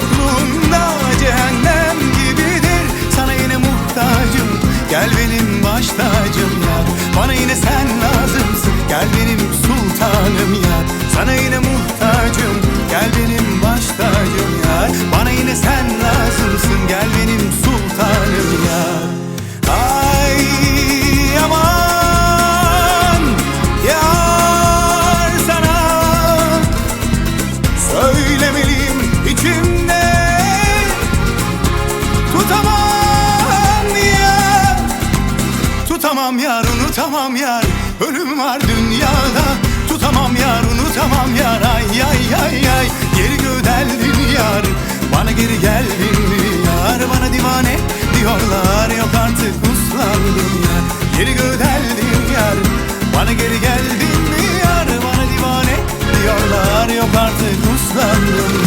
yokluğunda cehennem gibidir. Sana yine muhtacım Gel benim baş tacım yar. Bana yine sen lazımsın Gel benim sultanım yar. Sana yine Tutamam yar unutamam yar. Ölüm var dünyada. Tutamam yar unutamam yar. Ay ay ay ay. Geri gödeldin yar. Bana geri geldin yar? Bana divane diyorlar. Yok artık uslandım yar. Geri gödeldin yar. Bana geri geldin yar? Bana divane diyorlar. Yok artık